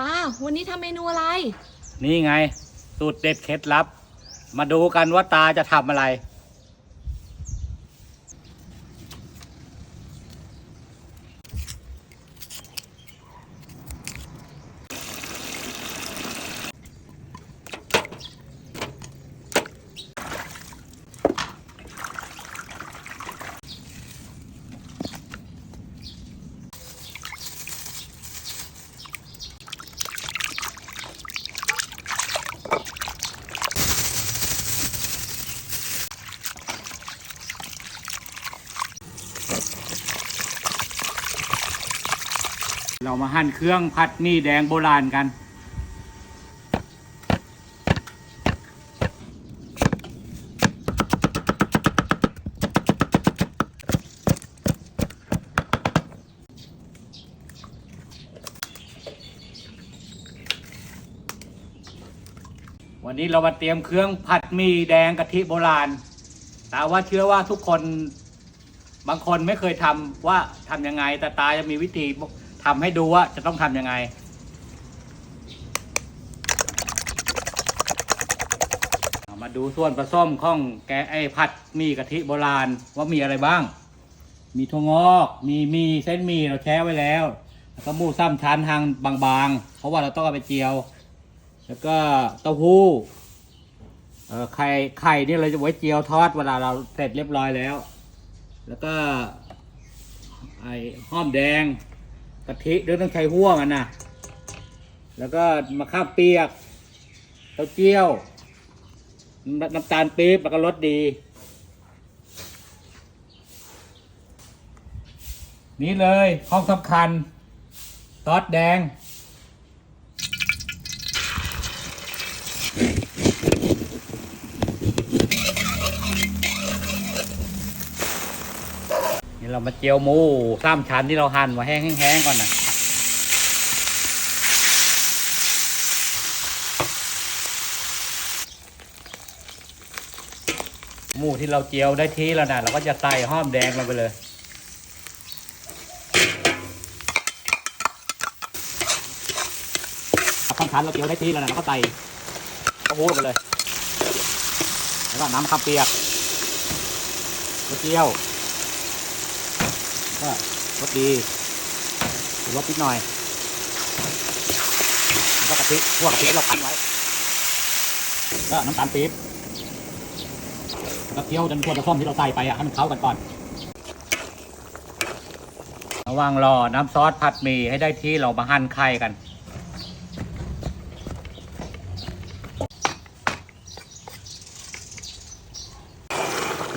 ตา วันนี้ทำเมนูอะไร นี่ไง สูตรเด็ดเคล็ดลับ มาดูกันว่าตาจะทำอะไร เรามาหั่นเครื่องผัดหมี่แดงโบราณกัน วันนี้เรามาเตรียมเครื่องผัดหมี่แดงกะทิโบราณ แต่ว่าเชื่อว่าทุกคนบางคนไม่เคยทำว่าทำยังไงแต่ตาจะมีวิธี ทำให้ดูว่าจะต้องทำยังไง มาดูส่วนผสมของแกไอ้ผัดมีกะทิโบราณว่ามีอะไรบ้าง มีถั่วงอก มีมีเส้นมีเราแช่ไว้แล้ว แล้วก็หมูซ้ำชั้นทางบางๆ เพราะว่าเราต้องเอาไปเจียว แล้วก็เต้าหู้เอ่อไข่ไข่นี่เราจะไว้เจียวทอดเวลาเราเสร็จเรียบร้อยแล้ว แล้วก็ไอ้ห้อมแดง กะทิเดี๋ยต้องใช้ห่วงอะนะแล้วก็มะข้ามเปียกเต้าเจี้ยว น้ำตาลปี๊บแล้วก็รสดี นี่เลยห้องสำคัญซอสแดง นี่เรามาเจียวหมูสามชั้นที่เราหั่นมาแห้งๆก่อนนะหมูที่เราเจียวได้ทีแล้วนะเราก็จะใส่หอมแดงลงไปเลยสามชั้นเราเจียวได้ทีแล้วนะเราก็ใส่เต้าหู้ลงไปเลย แล้วก็น้ำข้าวเปียกกระเจียว ก็รสดีรสนิดหน่อยแล้วก็กะทิพวกกะทิเราพันไว้ ก็น้ำตาลปี๊บแล้วเคี่ยวจนทั่วผสมที่เราใส่ไปอะให้มันเข้ากันก่อนระว่างรอน้ำซอสผัดหมี่ให้ได้ที่เรามาหั่นไข่กัน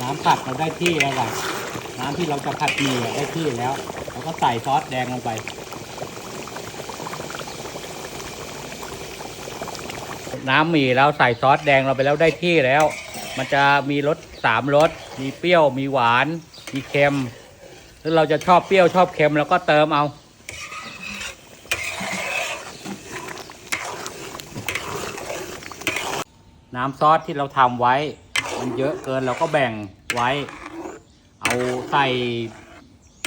น้ำผัดเราได้ที่แล้วก่อน น้ำที่เราจะผัดหมี่ได้ที่แล้วเราก็ใส่ซอสแดงลงไป น้ำหมี่เราใส่ซอสแดงเราไปแล้วได้ที่แล้ว มันจะมีรสสามรสมีเปรี้ยวมีหวาน มีเค็มถ้าเราจะชอบเปรี้ยวชอบเค็มเราก็เติมเอาน้ำซอสที่เราทำไว้ มันเยอะเกินเราก็แบ่งไว้ เอาใส่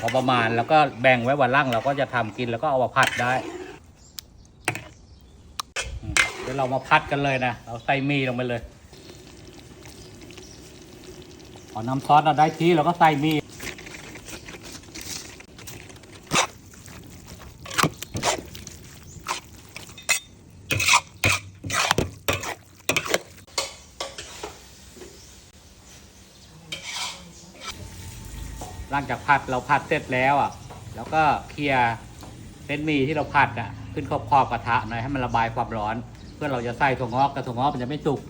พอประมาณแล้วก็แบ่งไว้วันล่างเราก็จะทำกินแล้วก็เอามาผัดได้ เดี๋ยวเรามาผัดกันเลยนะเราใส่มีลงไปเลยพอน้ำซอสเราได้ที่เราก็ใส่มี หลังจากผัดเราผัดเสร็จแล้วอะ แล้วก็เคลียร์เส้นหมี่ที่เราผัดอะขึ้นขอบขอบกระทะหน่อยให้มันระบายความร้อน เพื่อเราจะใส่ถั่วงอกแต่ถั่วงอกมันจะไม่สุก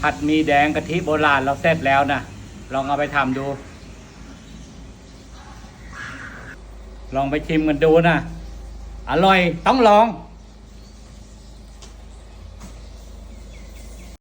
ผัดมีแดงกะทิโบราณเราเสร็จแล้วนะลองเอาไปทำดู ลองไปชิมกันดูนะอร่อยต้องลอง